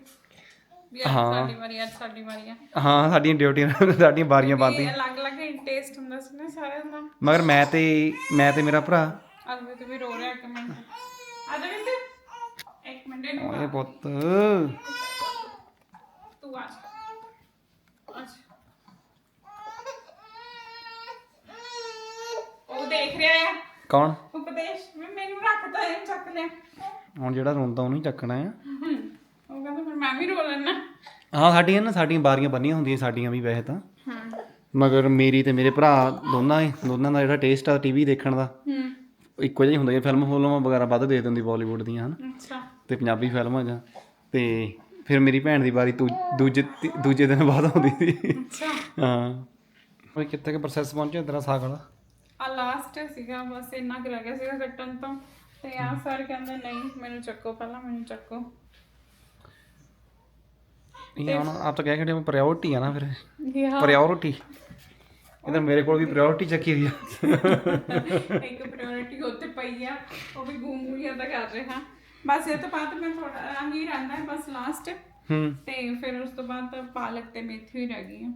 Speaker 1: ਵੀ ਅੱਜ ਸਾਡੀ ਵਾਰੀ ਅੱਜ ਸਾਡੀ ਵਾਰੀ ਆ।
Speaker 2: ਹਾਂ ਸਾਡੀਆਂ ਡਿਊਟੀਆਂ ਸਾਡੀਆਂ ਬਾਰੀਆਂ ਬੰਦੀ
Speaker 1: ਇਹ ਅਲੱਗ-ਅਲੱਗ ਟੇਸਟ ਹੁੰਦਾ ਸੀ ਨਾ ਸਾਰਿਆਂ ਦਾ।
Speaker 2: ਮਗਰ ਮੈਂ ਤੇ ਮੈਂ ਤੇ ਮੇਰਾ ਭਰਾ
Speaker 1: ਅਲਵੇ ਤੇ ਵੀ ਰੋ ਰਿਹਾ ਇੱਕ ਮਿੰਟ। ਆ ਜਾ ਵਿੱਚ ਇੱਕ ਮਿੰਟ ਇਹਨੂੰ
Speaker 2: ਓਏ ਪੁੱਤ।
Speaker 1: ਤੂੰ ਆ ਅੱਛਾ ਉਹ ਦੇਖ ਰਿਹਾ ਆ।
Speaker 2: ਕੌਣ?
Speaker 1: ਉਪਦੇਸ਼। ਵੀ ਮੈਨੂੰ ਰੱਖਦਾ ਇਹ ਚੱਕ ਲਿਆ
Speaker 2: ਹੁਣ ਜਿਹੜਾ ਰੋਂਦਾ ਉਹਨੂੰ ਹੀ ਚੱਕਣਾ ਆ।
Speaker 1: ਉਹ ਕਹਿੰਦਾ ਫਿਰ ਮੈਂ ਵੀ ਰੋ ਲੈਣਾ
Speaker 2: ਹਾਂ ਸਾਡੀਆਂ ਨਾ ਸਾਡੀਆਂ ਬਾਰੀਆਂ ਬੰਨੀਆਂ ਹੁੰਦੀਆਂ ਸਾਡੀਆਂ ਵੀ ਵੈਸੇ ਤਾਂ।
Speaker 1: ਹਾਂ।
Speaker 2: ਮਗਰ ਮੇਰੀ ਤੇ ਮੇਰੇ ਭਰਾ ਦੋਨਾਂ ਦੋਨਾਂ ਦਾ ਜਿਹੜਾ ਟੇਸਟ ਆ ਟੀਵੀ ਦੇਖਣ ਦਾ। ਇੱਕੋ ਜਿਹਾ ਹੀ ਹੁੰਦਾ ਹੈ ਫਿਲਮ ਫੁਲਮਾਂ ਵਗੈਰਾ ਵੱਧ ਦੇ ਦਿੰਦੀ ਬਾਲੀਵੁੱਡ ਦੀਆਂ ਹਨ?
Speaker 1: ਅੱਛਾ।
Speaker 2: ਤੇ ਪੰਜਾਬੀ ਫਿਲਮਾਂ ਜਾਂ ਤੇ ਫਿਰ ਮੇਰੀ ਭੈਣ ਦੀ ਵਾਰੀ ਦੂਜੇ ਦੂਜੇ ਦਿਨ ਬਾਅਦ ਆਉਂਦੀ ਸੀ।
Speaker 1: ਅੱਛਾ।
Speaker 2: ਹਾਂ। ਉਹ ਕਿੱਥੇ ਕਿ ਪ੍ਰੋਸੈਸ ਪਹੁੰਚਿਆ ਤੇਰਾ ਸਾਗ ਵਾਲਾ?
Speaker 1: ਆ ਲਾਸਟ ਸੀਗਾ ਬਸ ਇੰਨਾ ਕੁ ਰਹਿ ਗਿਆ ਸੀਗਾ ਕੱਟਣ ਤੋਂ। ਤੇ ਆ ਸਰ ਕਹਿੰਦੇ ਨਹੀਂ ਮੈਨੂੰ ਚੱਕੋ ਪਹਿਲਾਂ ਮੈਨੂੰ ਚੱਕੋ।
Speaker 2: ਇਹ ਹੁਣ ਆਪ ਤਾਂ ਕਹਿ ਕੇ ਪ੍ਰਾਇੋਰਟੀ ਆ ਨਾ ਫਿਰ। ਪ੍ਰਾਇੋਰਟੀ ਇਧਰ ਮੇਰੇ ਕੋਲ ਵੀ ਪ੍ਰਾਇੋਰਟੀ ਚੱਕੀ ਹੋਈ ਆ।
Speaker 1: ਇੱਕ ਪ੍ਰਾਇੋਰਟੀ ਉੱਤੇ ਪਈ ਆ ਉਹ ਵੀ ਗੂੰਗੂਲੀਆਂ ਦਾ ਕਰ ਰਿਹਾ। ਬਸ ਇਹ ਤੋਂ ਬਾਅਦ ਮੈਂ ਥੋੜਾ ਹੀ ਰਹਿੰਦਾ ਹੈ ਬਸ ਲਾਸਟ
Speaker 2: ਹੂੰ।
Speaker 1: ਤੇ ਫਿਰ ਉਸ ਤੋਂ ਬਾਅਦ ਤਾਂ ਪਾਲਕ ਤੇ ਮੇਥੀ ਹੀ ਰਹਿ ਗਈ ਆ।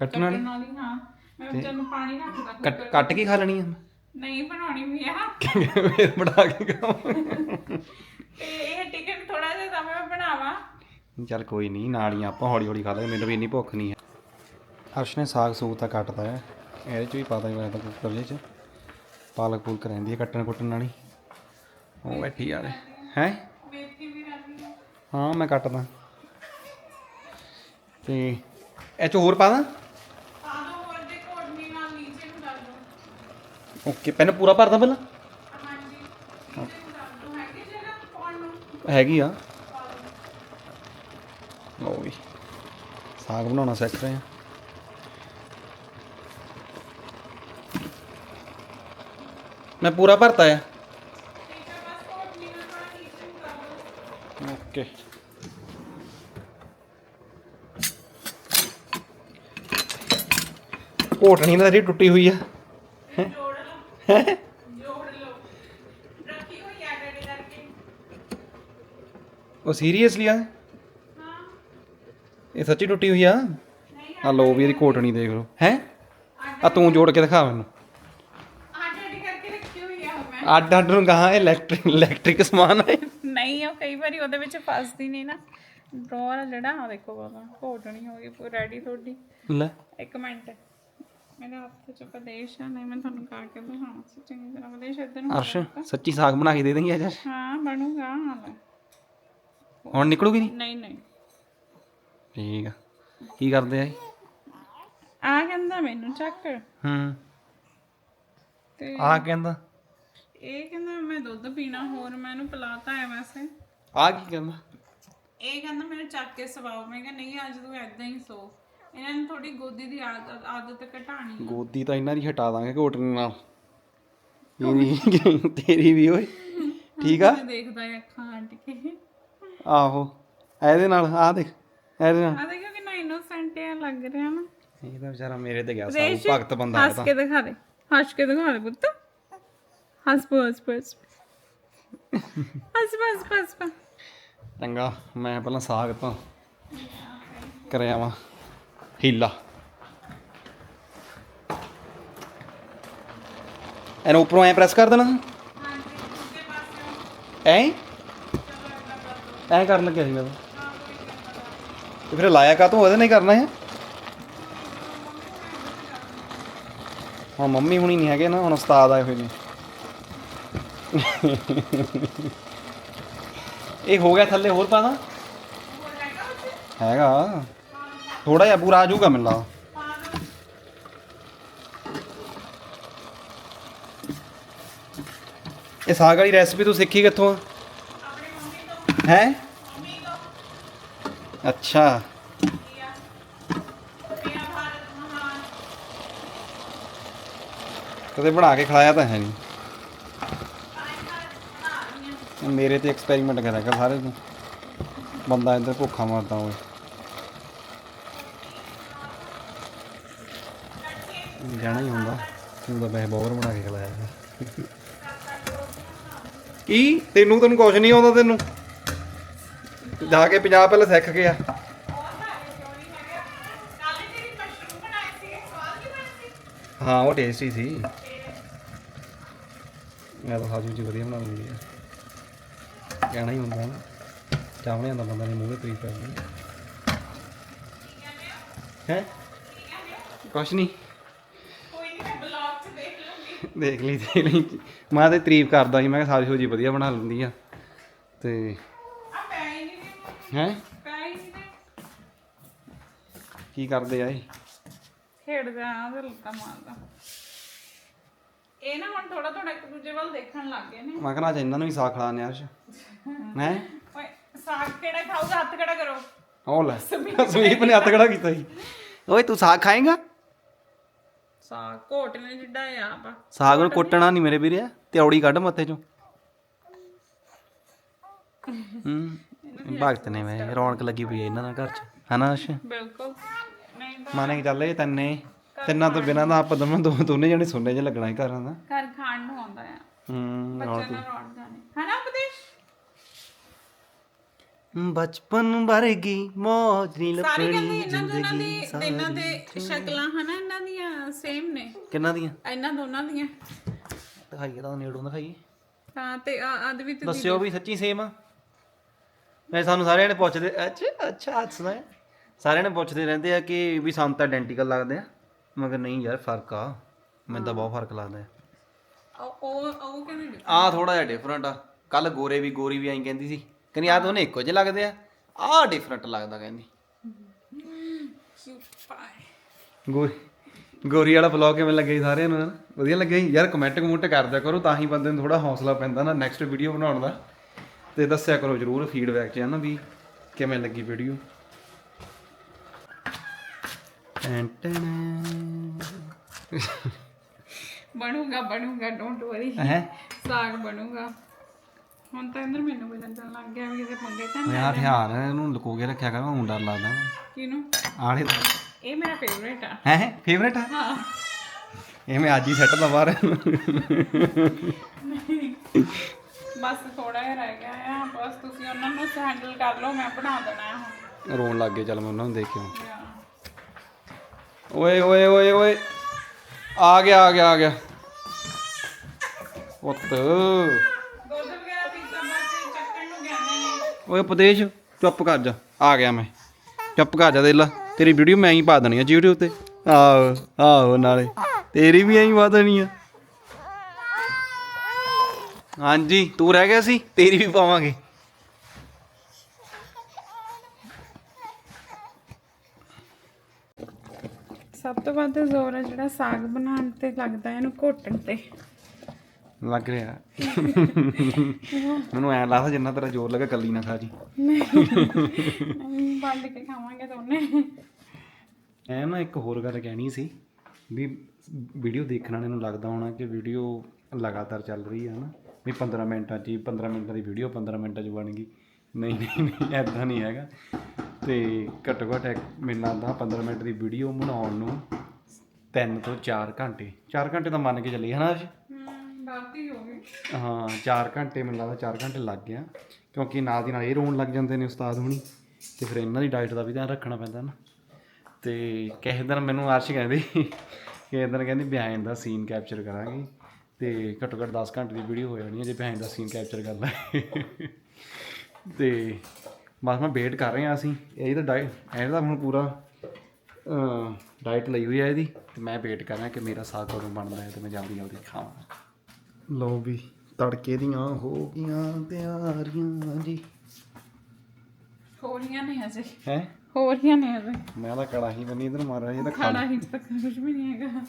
Speaker 2: ਕੱਟਣ
Speaker 1: ਕੱਟਣ ਵਾਲੀ? ਹਾਂ। ਮੈਂ ਜਦੋਂ ਪਾਣੀ ਰੱਖਦਾ
Speaker 2: ਕੱਟ ਕੱਟ ਕੇ ਖਾ ਲੈਣੀ ਆ?
Speaker 1: ਨਹੀਂ ਬਣਾਉਣੀ ਵੀ ਆ।
Speaker 2: ਫਿਰ ਬਣਾ ਕੇ ਖਾਵਾਂ
Speaker 1: ਤੇ ਇਹ ਟਿਕਟ ਥੋੜਾ ਜਿਹਾ ਤਾਂ ਮੈਂ ਬਣਾਵਾਂ।
Speaker 2: ਚੱਲ ਕੋਈ ਨਹੀਂ ਨਾਲੀਆਂ ਆਪਾਂ ਹੌਲੀ ਹੌਲੀ ਖਾ ਲਾਂਗੇ ਮੈਨੂੰ ਵੀ ਇੰਨੀ ਭੁੱਖ ਨਹੀਂ ਹੈ। ਹਰਸ਼ ਨੇ ਸਾਗ ਸੂਗ ਤਾਂ ਕੱਟਦਾ ਹੈ। ਇਹਦੇ ਚ ਵੀ ਪਤਾ ਹੀ ਮੈਂ ਤਾਂ ਕੁੱਕਰ ਜਿਹੇ ਚ ਪਾਲਕ ਪੂਲਕ ਰਹਿੰਦੀ ਹੈ ਕੱਟਣ ਕੁੱਟਣ ਵਾਲੀ। ਉਹ ਬੈਠੀ ਯਾਰ ਹੈ? ਹਾਂ, ਮੈਂ ਕੱਟਦਾ। ਤੇ ਇਹ ਚ ਹੋਰ ਪਾ ਦਾਂ? ਓਕੇ, ਪੈਨ ਪੂਰਾ ਭਰਦਾ ਪਹਿਲਾਂ?
Speaker 1: ਹੈਗੀ
Speaker 2: ਆ।
Speaker 1: ਪਾ
Speaker 2: ਲਓ ਵੀ। ਸਾਗ ਬਣਾਉਣਾ ਸਿੱਖ ਰਹੇ ਆ। ਮੈਂ ਪੂਰਾ ਭਰਤਾ ਆ। ਓਕੇ। ਘੋਟਣੀ ਤਾਂ ਜਿਹੜੀ ਟੁੱਟੀ ਹੋਈ ਆ।
Speaker 1: ਜੋੜ ਲਓ ਜੋੜ ਲਓ ਰੱਖੀ ਹੋਈ ਆ ਡੈਡੀ ਕਰਕੇ
Speaker 2: ਉਹ ਸੀਰੀਅਸਲੀ ਆ?
Speaker 1: ਹਾਂ
Speaker 2: ਇਹ ਸੱਚੀ ਟੁੱਟੀ ਹੋਈ ਆ? ਆ ਲਓ ਵੀ ਇਹਦੀ ਘੋਟਣੀ ਦੇਖ ਲਓ। ਹੈ? ਆ ਤੂੰ ਜੋੜ ਕੇ ਦਿਖਾ ਮੈਨੂੰ
Speaker 1: ਆ ਡੈਡੀ ਕਰਕੇ ਰੱਖੀ ਹੋਈ ਆ ਉਹ ਮੈਂ
Speaker 2: ਅੱਡ ਅੱਡ ਨੂੰ ਕਹਾ ਇਲੈਕਟ੍ਰਿਕ ਇਲੈਕਟ੍ਰਿਕ ਸਮਾਨ ਹੈ।
Speaker 1: ਨਹੀਂ ਉਹ ਕਈ ਵਾਰੀ ਉਹਦੇ ਵਿੱਚ ਫਸਦੀ ਨਹੀਂ ਨਾ। ਡਰਾਅਰ ਜਿਹੜਾ ਆ ਦੇਖੋ ਬਾਬਾ ਘੋਟਣੀ ਹੋ ਗਈ ਪੂਰੀ ਰੈਡੀ ਤੁਹਾਡੀ।
Speaker 2: ਲੈ।
Speaker 1: ਇੱਕ ਮਿੰਟ। ਮੇਰੇ ਹੱਥ ਚ ਪ੍ਰਦੇਸ਼ ਆ ਨਹੀਂ ਮੈਂ ਤੁਹਾਨੂੰ ਕਾ ਕੇ ਦਿਖਾਉਣਾ ਸੀ ਚੰਗੀ ਤਰ੍ਹਾਂ ਪ੍ਰਦੇਸ਼ ਇੱਧਰ ਨੂੰ
Speaker 2: ਅਰਸ਼ ਸੱਚੀ ਸਾਗ ਬਣਾ ਕੇ ਦੇ ਦੇਂਗੀ ਅੱਜ?
Speaker 1: ਹਾਂ ਬਣੂਗਾ
Speaker 2: ਹੁਣ ਨਿਕਲੂਗੀ ਨਹੀਂ?
Speaker 1: ਨਹੀਂ ਨਹੀਂ।
Speaker 2: ਠੀਕ ਆ। ਕੀ ਕਰਦੇ ਆ?
Speaker 1: ਆ ਕਹਿੰਦਾ ਮੈਨੂੰ ਚੱਕ।
Speaker 2: ਹੂੰ।
Speaker 1: ਤੇ
Speaker 2: ਆ ਕਹਿੰਦਾ
Speaker 1: ਇਹ ਕਹਿੰਦਾ ਮੈਂ ਦੁੱਧ ਪੀਣਾ ਹੋਰ ਮੈਂ ਇਹਨੂੰ ਪਿਲਾਤਾ ਹੈ ਵੈਸੇ।
Speaker 2: ਆ ਕੀ ਕਹਿੰਦਾ?
Speaker 1: ਇਹ ਕਹਿੰਦਾ ਮੈਨੂੰ ਚੱਕ ਕੇ ਸਵਾਓ। ਮੈਂ ਕਿਹਾ ਨਹੀਂ ਅੱਜ ਤੂੰ ਐਦਾਂ ਹੀ ਸੋ। ਇਹਨਾਂ ਨੂੰ ਥੋੜੀ ਗੋਦੀ ਦੀ ਆਦਤ ਆਦਤ ਘਟਾਣੀ
Speaker 2: ਗੋਦੀ ਤਾਂ ਇਹਨਾਂ ਦੀ ਹਟਾ ਦਾਂਗੇ ਘੋਟਣੀ ਨਾਲ। ਤੇਰੀ ਤੇਰੀ ਵੀ ਓਏ। ਠੀਕ ਆ?
Speaker 1: ਦੇਖਦਾ ਹੈ ਅੱਖਾਂ ਹਟ ਕੇ।
Speaker 2: ਆਹੋ। ਇਹਦੇ ਨਾਲ ਆ ਦੇਖ ਇਹਦੇ ਨਾਲ।
Speaker 1: ਆ ਦੇਖੋ ਕਿੰਨਾ ਇਨੋਸੈਂਟ ਹੈ ਲੱਗ ਰਿਹਾ ਨਾ।
Speaker 2: ਇਹ ਤਾਂ ਵਿਚਾਰਾ ਮੇਰੇ ਤੇ ਗਿਆ ਸਾਊ
Speaker 1: ਰੇਸ਼,
Speaker 2: ਭਗਤ ਬੰਦਾ
Speaker 1: ਹੱਸ ਕੇ ਦਿਖਾ ਦੇ ਹੱਸ ਕੇ ਦਿਖਾ ਦੇ ਪੁੱਤ। ਹੱਸ ਪੋ ਹੱਸ ਪੋ ਹੱਸ
Speaker 2: ਚੰਗਾ, ਮੈਂ ਪਹਿਲਾਂ ਸਾਗ ਤਾਂ ਕਰਿਆ ਵਾ, ਹੀਲਾ। ਇਹਨੂੰ ਉੱਪਰੋਂ ਐ ਪ੍ਰੈਸ ਕਰ ਦੇਣਾ। ਐ? ਐ ਕਰਨ ਲੱਗਿਆ ਸੀ ਮੈਂ ਤਾਂ ਤੇ ਫਿਰ ਲਾਇਆ ਕਾ ਤੂੰ ਉਹਦੇ ਨਾਲ ਹੀ ਕਰਨਾ ਹੈ ਹਾਂ, ਮੰਮੀ ਹੁਣੀ ਨਹੀਂ ਹੈਗੇ ਨਾ, ਹੁਣ ਉਸਤਾਦ ਆਏ ਹੋਏ ਨੇ। ਇਹ ਹੋ ਗਿਆ ਥੱਲੇ ਹੋਰ ਪਾਣਾ? ਹੈਗਾ। ਥੋੜਾ ਜਿਹਾ ਪੂਰਾ ਆ ਜਾਊਗਾ ਮੈਨੂੰ ਲੱਗਦਾ। ਇਹ ਸਾਗ ਵਾਲੀ ਰੈਸਪੀ ਤੂੰ ਸਿੱਖੀ ਕਿੱਥੋਂ ਆ? ਹੈ? ਅੱਛਾ। ਕਦੇ ਬਣਾ ਕੇ ਖਿਲਾਇਆ ਤਾਂ ਹੈ ਨਹੀਂ ਮੇਰੇ ਤੇ ਐਕਸਪੈਰੀਮੈਂਟ ਕਰਿਆ ਕਰ ਸਾਰੇ ਤੂੰ। ਬੰਦਾ ਇੱਧਰ ਭੁੱਖਾ ਮਰਦਾ ਹੋਵੇ। ਜਾਣਾ ਹੀ ਹੁੰਦਾ। ਤੂੰ ਤਾਂ ਵੈਸੇ ਬੋਰ ਬਣਾ ਕੇ ਖਿਲਾਇਆ ਕੀ? ਤੈਨੂੰ ਤੈਨੂੰ ਕੁਝ ਨਹੀਂ ਆਉਂਦਾ ਤੈਨੂੰ? ਜਾ ਕੇ ਪੰਜਾਬ ਪਹਿਲਾਂ ਸਿੱਖ ਗਿਆ ਹਾਂ, ਉਹ ਟੇਸਟੀ ਸੀ। ਮੈਂ ਤਾਂ ਹਾਜੂ ਜੀ ਵਧੀਆ ਬਣਾ ਦਿੰਦੀ ਆ। ਕਹਿਣਾ ਹੀ ਹੁੰਦਾ ਨਾ। ਚਾਵਲੇ ਆਂਦਾ ਬੰਦਾ ਨੇ ਮੂੰਹ ਤਰੀਫ ਕਰਦੀ। ਹੈ? ਕੁਛ ਨਹੀਂ।
Speaker 1: ਮੈਂ ਦੇਖ
Speaker 2: ਲਈ ਦੇਖ ਲਈ। ਮੈਂ ਤੇ ਤਾਰੀਫ ਕਰਦਾ ਸੀ, ਮੈਂ ਕਿਹਾ ਸਾਰੀ ਸੂਜੀ ਵਧੀਆ ਬਣਾ ਲੈਂਦੀ ਆ। ਤੇ
Speaker 1: ਆ ਹੈ?
Speaker 2: ਕੀ ਕਰਦੇ ਆ ਇਹ?
Speaker 1: ਖੇਡਦਾ ਆ ਤੇ ਲੱਤਾਂ ਮਾਰਦਾ। ਇਹ ਨਾ ਹੁਣ ਥੋੜਾ ਥੋੜਾ ਇੱਕ ਦੂਜੇ ਵੱਲ ਦੇਖਣ ਲੱਗ ਗਏ ਨੇ।
Speaker 2: ਮੈਂ ਕਹਿੰਦਾ ਅੱਜ ਇਹਨਾਂ ਨੂੰ ਵੀ ਸਾਗ ਖਿਲਾਣੇ ਆ ਹੈ
Speaker 1: ਓਏ ਸਾਗ ਕਿਹੜਾ ਖਾਊਗਾ? ਹੱਥ ਕਿਹੜਾ ਕਰੋ?
Speaker 2: ਉਹ ਲੈ ਸਮੀਪ ਨੇ ਹੱਥ ਖੜਾ ਕੀਤਾ ਸੀ? ਓਏ ਤੂੰ ਸਾਗ ਖਾਏਗਾ?
Speaker 1: ਸਾਗ ਘੋਟ ਨੇ ਜਿੱਡਾ ਇਹ ਆਪ। ਆ।
Speaker 2: ਸਾਗ ਨੂੰ ਕੁੱਟਣਾ ਨਹੀਂ ਮੇਰੇ ਵੀਰੇ ਤੇ ਔੜੀ ਕੱਢ ਮੱਥੇ ਚੋਂ। ਹੂੰ ਭਗਤ ਨੇ ਵੇ ਰੌਣਕ ਲੱਗੀ ਪਈ ਹੈ ਇਹਨਾਂ ਨਾਲ ਘਰ 'ਚ। ਹਨਾ ਅਸ਼
Speaker 1: ਬਿਲਕੁਲ। ਨਹੀਂ
Speaker 2: ਮਾਨੇ ਚੱਲ ਤੰਨੇ ਤਿੰਨਾਂ ਤੋਂ ਬਿਨਾਂ ਤਾਂ ਆਪਾਂ ਦੋਵੇਂ ਦੋ ਦੋਨੇ ਜਣੇ ਸੁਣਨੇ ਜੇ ਲੱਗਣਾ ਹੀ ਘਰਾਂ ਦਾ।
Speaker 1: ਘਰ ਖਾਣ ਨੂੰ ਆਉਂਦਾ ਆ।
Speaker 2: ਹੂੰ
Speaker 1: ਬੱਚੇ ਨਾਲ ਰੌਣ ਜਾਣੇ। ਹਨਾ ਉਪਦੇਸ਼?
Speaker 2: ਬਚਪਨ ਵਰਗੀ ਮੌਜ ਨਹੀਂ
Speaker 1: ਸਾਰੇ
Speaker 2: ਲੱਭਣੀ
Speaker 1: ਕਹਿੰਦੇ ਇਹਨਾਂ ਦੋਨਾਂ ਦੀ ਇਹਨਾਂ ਦੇ ਸ਼ਕਲਾਂ ਹਨਾ ਇਹਨਾਂ ਦੀਆਂ ਸੇਮ ਨੇ।
Speaker 2: ਕਿੰਨਾਂ ਦੀਆਂ?
Speaker 1: ਇਹਨਾਂ ਦੋਨਾਂ ਦੀਆਂ।
Speaker 2: ਦਿਖਾਈਏ ਤਾਂ ਨੇੜੋਂ ਦਿਖਾਈਏ।
Speaker 1: ਤਾਂ ਤੇ ਅਦ ਵੀ ਤੇ
Speaker 2: ਦੱਸਿਓ ਵੀ ਸੱਚੀ ਸੇਮ ਆ? ਮੈਂ ਸਾਨੂੰ ਸਾਰਿਆਂ ਨੇ ਪੁੱਛਦੇ ਅੱਛਾ ਅੱਛਾ ਹੱਸਦਾ ਹੈ। ਸਾਰਿਆਂ ਨੇ ਪੁੱਛਦੇ ਰਹਿੰਦੇ ਆ ਕਿ ਵੀ ਸਾਨੂੰ ਤਾਂ ਆਇਡੈਂਟੀਕਲ ਲੱਗਦੇ ਆ। ਮਗਰ ਨਹੀਂ ਯਾਰ ਫ਼ਰਕ ਆ। ਮੈਨੂੰ ਤਾਂ ਬਹੁਤ ਫ਼ਰਕ ਲੱਗਦਾ ਹੈ।
Speaker 1: ਉਹ ਉਹ ਉਹ ਕਹਿੰਦੇ
Speaker 2: ਆ ਥੋੜਾ ਜਿਹਾ ਡਿਫਰੈਂਟ ਆ। ਕੱਲ ਗੋਰੇ ਵੀ ਗੋਰੀ ਵੀ ਐਂ ਕਹਿੰਦੀ ਸੀ। ਕਹਿੰਦੀ ਆ ਦੋਨੇ ਇੱਕੋ ਜਿਹੇ ਲੱਗਦੇ ਆ। ਆ ਡਿਫਰੈਂਟ ਲੱਗਦਾ ਕਹਿੰਦੀ। ਗੋਰੀ ਗੋਰੀ ਵਾਲਾ ਬਲੌਗ ਕਿਵੇਂ ਲੱਗਿਆ ਜੀ ਸਾਰਿਆਂ ਨੂੰ ਹਨਾ? ਵਧੀਆ ਲੱਗਿਆ ਜੀ। ਯਾਰ ਕਮੈਂਟ ਕਮੂਟ ਕਰ ਦਿਆ ਕਰੋ ਤਾਂ ਹੀ ਬੰਦੇ ਨੂੰ ਥੋੜਾ ਹੌਸਲਾ ਪੈਂਦਾ ਨਾ ਨੈਕਸਟ ਵੀਡੀਓ ਬਣਾਉਣ ਦਾ। ਤੇ ਦੱਸਿਆ ਕਰੋ ਜਰੂਰ ਫੀਡਬੈਕ ਚ ਹਨਾ ਵੀ ਕਿਵੇਂ ਲੱਗੀ ਵੀਡੀਓ
Speaker 1: ਬਣੂਗਾ ਬਣੂਗਾ ਡੋਂਟ ਵਰੀ
Speaker 2: ਹੈ?
Speaker 1: ਸਾਗ ਬਣੂਗਾ। ਹੁਣ ਤਾਂ ਇੰਦਰ ਮੈਨੂੰ ਵੀ ਲੱਗਣ ਲੱਗ ਗਿਆ ਵੀ ਕਿਤੇ ਪੰਗੇ ਤਾਂ
Speaker 2: ਓਏ ਆ ਹਥਿਆਰ ਇਹਨੂੰ ਲੁਕੋ ਕੇ ਰੱਖਿਆ ਕਰ ਮੈਨੂੰ ਡਰ ਲੱਗਦਾ।
Speaker 1: ਕਿਨੂੰ
Speaker 2: ਆਲੇ
Speaker 1: ਇਹ ਮੇਰਾ ਫੇਵਰੇਟ ਆ।
Speaker 2: ਹੈ ਫੇਵਰੇਟ ਆ?
Speaker 1: ਹਾਂ।
Speaker 2: ਇਹ ਮੈਂ ਅੱਜ ਹੀ ਸੈੱਟ ਦਾ ਬਾਹਰ
Speaker 1: ਬਸ ਥੋੜਾ ਜਿਹਾ ਰਹਿ ਗਿਆ ਆ। ਬਸ ਤੁਸੀਂ ਉਹਨਾਂ ਨੂੰ ਹੈਂਡਲ ਕਰ ਲਓ ਮੈਂ ਬਣਾ ਦੇਣਾ ਹੈ
Speaker 2: ਰੋਣ ਲੱਗ ਗਏ ਚੱਲ ਮੈਂ ਉਹਨਾਂ ਨੂੰ ਦੇਖਿਓ
Speaker 1: ਯਾ।
Speaker 2: ਓਏ ਓਏ ਓਏ ਓਏ। ਆ ਗਿਆ ਆ ਗਿਆ ਆ ਗਿਆ। ਪੁੱਤ।
Speaker 1: ਦੁੱਧ
Speaker 2: ਓਏ, ਉਪਦੇਸ਼, ਚੁੱਪ ਕਰ ਜਾ। ਆ ਗਿਆ ਮੈਂ। ਚੁੱਪ ਕਰ ਜਾ ਦੇ ਲਾ। ਤੇਰੀ ਵੀਡੀਓ ਮੈਂ ਹੀ ਪਾ ਦੇਣੀ ਆ YouTube ਤੇ। ਆਹੋ ਆਹੋ, ਨਾਲੇ। ਤੇਰੀ ਵੀ ਐਂ ਹੀ ਪਾ ਦੇਣੀ ਆ। ਹਾਂਜੀ, ਤੂੰ ਰਹਿ ਗਿਆ ਸੀ, ਤੇਰੀ ਵੀ ਪਾਵਾਂਗੇ।
Speaker 1: ਸਭ ਤੋਂ ਵੱਧ ਜ਼ੋਰ ਹੈ ਜਿਹੜਾ ਸਾਗ ਬਣਾਉਣ ਤੇ ਲੱਗਦਾ ਇਹਨੂੰ ਘੋਟਣ ਤੇ।
Speaker 2: ਲੱਗ ਰਿਹਾ। ਮੈਨੂੰ ਐਂ ਲੱਗਦਾ ਜਿੰਨਾ ਤੇਰਾ ਜ਼ੋਰ ਲੱਗਾ ਕੱਲੀ ਨਾ ਖਾ ਜੀ।
Speaker 1: ਬੰਦ ਕੇ ਖਾਵਾਂਗੇ ਦੋਨੇ।
Speaker 2: ਐ ਨਾ ਇੱਕ ਹੋਰ ਗੱਲ ਕਹਿਣੀ ਸੀ ਵੀ ਵੀਡੀਓ ਦੇਖਣ ਵਾਲੇ ਨੂੰ ਲੱਗਦਾ ਹੋਣਾ ਕਿ ਵੀਡੀਓ ਲਗਾਤਾਰ ਚੱਲ ਰਹੀ ਹੈ ਨਾ। ਵੀ 15 ਮਿੰਟਾਂ 'ਚ ਹੀ 15 ਮਿੰਟਾਂ ਦੀ ਵੀਡੀਓ 15 ਮਿੰਟਾਂ 'ਚ ਬਣ ਗਈ। ਨਹੀਂ ਨਹੀਂ ਨਹੀਂ ਐਦਾਂ ਨਹੀਂ ਹੈਗਾ। ਤੇ ਘੱਟੋ ਘੱਟ ਇੱਕ ਮੈਨੂੰ ਲੱਗਦਾ 15 ਮਿੰਟ ਦੀ ਵੀਡੀਓ ਬਣਾਉਣ ਨੂੰ 3 ਤੋਂ 4 ਘੰਟੇ। 4 ਘੰਟੇ ਤਾਂ ਮੰਨ ਕੇ ਚੱਲੀ ਹਨਾ
Speaker 1: ਹਮ ਬਾਤੀ ਹੋ ਗਈ
Speaker 2: ਹਾਂ 4 ਘੰਟੇ ਮੈਨੂੰ ਲੱਗਦਾ 4 ਘੰਟੇ ਲੱਗ ਗਿਆ। ਕਿਉਂਕਿ ਨਾਲ ਦੀ ਨਾਲ ਇਹ ਰੋਣ ਲੱਗ ਜਾਂਦੇ ਨੇ ਉਸਤਾਦ ਹੁਣੀ ਤੇ ਫਿਰ ਇਹਨਾਂ ਦੀ ਡਾਈਟ ਦਾ ਵੀ ਧਿਆਨ ਰੱਖਣਾ ਪੈਂਦਾ ਨਾ। ਤੇ ਕਿਸੇ ਦਿਨ ਮੈਨੂੰ ਅਰਸ਼ ਕਹਿੰਦੀ ਕਿਸੇ ਦਿਨ ਕਹਿੰਦੀ ਬਿਹਾਈਂਡ ਦਾ ਸੀਨ ਕੈਪਚਰ ਕਰਾਂਗੇ। ਤੇ ਘੱਟੋ ਘੱਟ 10 ਘੰਟੇ ਦੀ ਵੀਡੀਓ ਹੋ ਜਾਣੀ ਹੈ ਜੇ ਬਿਹਾਈਂਡ ਦਾ ਸੀਨ ਕੈਪਚਰ ਕਰ ਲਾਂਗੇ ਤੇ ਬਸ ਮੈਂ ਵੇਟ ਕਰ ਰਹੇ ਹਾਂ ਅਸੀਂ ਇਹ ਤਾਂ ਡਾਈਟ ਇਹਦਾ ਹੁਣ ਪੂਰਾ ਡਾਈਟ ਲਈ ਹੋਈ ਹੈ ਇਹਦੀ। ਤੇ ਮੈਂ ਵੇਟ ਕਰ ਰਿਹਾ ਕਿ ਮੇਰਾ ਸਾਗ ਕਦੋਂ ਬਣਦਾ ਹੈ ਤੇ ਮੈਂ ਜਲਦੀ ਜਲਦੀ ਖਾਵਾਂ। ਲੋ ਵੀ ਤੜਕੇ ਦੀਆਂ ਹੋ ਗਈਆਂ ਤਿਆਰੀਆਂ ਜੀ।
Speaker 1: ਹੋ ਰਹੀਆਂ ਨੇ ਅਜੇ
Speaker 2: ਹੈ?
Speaker 1: ਹੋ ਰਹੀਆਂ ਨੇ ਅਜੇ
Speaker 2: ਮੈਂ ਤਾਂ ਕੜਾਹੀ ਬੰਨੀ ਇਧਰ ਮਾਰ ਰਿਹਾ ਇਹ ਤਾਂ
Speaker 1: ਖਾਣਾ ਹੀ ਤੱਕ ਕੁਝ ਵੀ ਨਹੀਂ ਹੈਗਾ।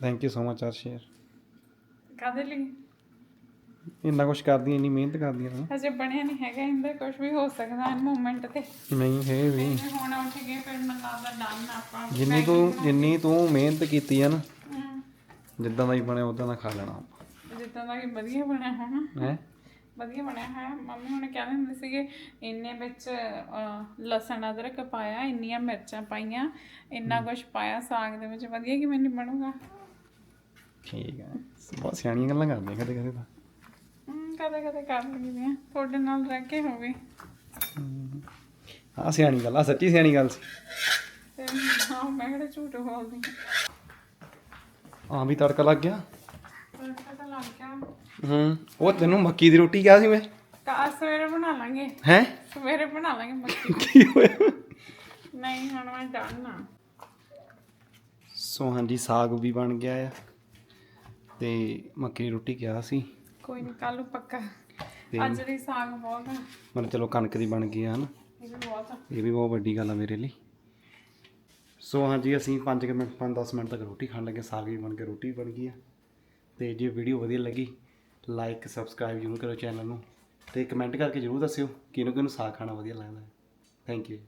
Speaker 2: ਥੈਂਕ ਯੂ ਸੋ ਮਚ ਆਰ ਸ਼ੇਅਰ
Speaker 1: ਕਾਦੇ ਲਈ?
Speaker 2: ਇੰਨਾ ਕੁਛ ਕਰਦੀਆਂ ਇੰਨੀ ਮਿਹਨਤ ਕਰਦੀਆਂ ਨੇ।
Speaker 1: ਅਜੇ ਬਣਿਆ ਨਹੀਂ ਹੈਗਾ ਇੰਦਾ ਕੁਝ ਵੀ ਹੋ ਸਕਦਾ ਹੈ ਮੂਮੈਂਟ ਤੇ।
Speaker 2: ਨਹੀਂ ਹੈ ਵੀ।
Speaker 1: ਜੇ ਹੁਣ ਉੱਠ ਗਏ ਫਿਰ ਮੈਨੂੰ ਲੱਗਦਾ ਡਨ ਆਪਾਂ
Speaker 2: ਜਿੰਨੀ ਤੂੰ ਜਿੰਨੀ ਤੂੰ ਮਿਹਨਤ ਕੀਤੀ ਆ ਨਾ ਜਿੱਦਾਂ ਦਾ ਹੀ ਬਣਿਆ ਉਦਾਂ ਦਾ ਖਾ ਲੈਣਾ
Speaker 1: ਜਿੱਦਾਂ ਦਾ ਕਿ ਵਧੀਆ ਬਣਿਆ ਹੈ ਨਾ।
Speaker 2: ਹੈ?
Speaker 1: ਵਧੀਆ ਬਣਿਆ ਹੈ ਮੰਮੀ ਹੁਣ ਕਹਿੰਦੇ ਹੁੰਦੇ ਸੀਗੇ ਇੰਨੇ ਵਿੱਚ ਲਸਣ ਅਦਰਕ ਪਾਇਆ ਇੰਨੀਆਂ ਮਿਰਚਾਂ ਪਾਈਆਂ ਇੰਨਾ ਕੁਝ ਪਾਇਆ ਸਾਗ ਦੇ ਵਿੱਚ ਵਧੀਆ ਕਿਵੇਂ ਨਹੀਂ ਬਣੂਗਾ
Speaker 2: ਠੀਕ ਹੈ। ਬਹੁਤ ਸਿਆਣੀਆਂ ਗੱਲਾਂ ਕਰਦੇ ਕਦੇ ਕਦੇ ਤਾਂ।
Speaker 1: ਕਦੇ ਕਦੇ ਕਰ ਲਈਦੇ ਆ ਤੁਹਾਡੇ ਨਾਲ ਰਹਿ ਕੇ ਹੋਵੇ
Speaker 2: ਆ ਸਿਆਣੀ ਗੱਲ ਆ ਸੱਚੀ ਸਿਆਣੀ ਗੱਲ ਸੀ।
Speaker 1: ਤੇ ਹਾਂ ਮੈਂ ਕਿਹੜਾ ਝੂਠ ਬੋਲਦੀ
Speaker 2: ਹਾਂ। ਵੀ ਤੜਕਾ ਲੱਗ ਗਿਆ।
Speaker 1: ਲੱਗ
Speaker 2: ਹੂੰ ਉਹ ਤੈਨੂੰ ਮੱਕੀ ਦੀ ਰੋਟੀ ਕਿਹਾ ਸੀ ਮੈਂ?
Speaker 1: ਕਾ ਸਵੇਰੇ ਬਣਾ ਲਾਂਗੇ।
Speaker 2: ਹੈ?
Speaker 1: ਸਵੇਰੇ ਬਣਾ ਲਾਂਗੇ ਮੱਕੀ
Speaker 2: ਕੀ ਹੋਇਆ?
Speaker 1: ਨਹੀਂ ਹੁਣ ਮੈਂ ਡਾਲਣਾ
Speaker 2: ਸੋ ਹਾਂਜੀ ਸਾਗ ਵੀ ਬਣ ਗਿਆ ਆ। ਤੇ ਮੱਕੀ ਦੀ ਰੋਟੀ ਕਿਹਾ ਸੀ।
Speaker 1: ਕੋਈ ਨਹੀਂ ਕੱਲ ਨੂੰ ਪੱਕਾ। ਅੱਜ ਦੀ ਸਾਗ ਬਹੁਤ ਆ।
Speaker 2: ਮਤਲਬ ਚਲੋ ਕਣਕ ਦੀ ਬਣ ਗਈ ਆ ਹਨਾ?
Speaker 1: ਇਹ ਵੀ ਬਹੁਤ ਆ।
Speaker 2: ਇਹ ਵੀ ਬਹੁਤ ਵੱਡੀ ਗੱਲ ਆ ਮੇਰੇ ਲਈ। ਸੋ ਹਾਂਜੀ ਅਸੀਂ 5 ਮਿੰਟ 5-10 ਮਿੰਟ ਤੱਕ ਰੋਟੀ ਖਾਣ ਲੱਗੇ ਸਾਗ ਵੀ ਬਣ ਕੇ ਰੋਟੀ ਬਣ ਗਈ ਆ। ਤੇ ਜੇ ਵੀਡੀਓ ਵਧੀਆ ਲੱਗੀ ਲਾਈਕ ਸਬਸਕ੍ਰਾਈਬ ਜ਼ਰੂਰ ਕਰੋ ਚੈਨਲ ਨੂੰ। ਤੇ ਕਮੈਂਟ ਕਰਕੇ ਜ਼ਰੂਰ ਦੱਸਿਓ ਕਿਹਨੂੰ ਕਿਹਨੂੰ ਸਾਗ ਖਾਣਾ ਵਧੀਆ ਲੱਗਦਾ ਹੈ। Thank you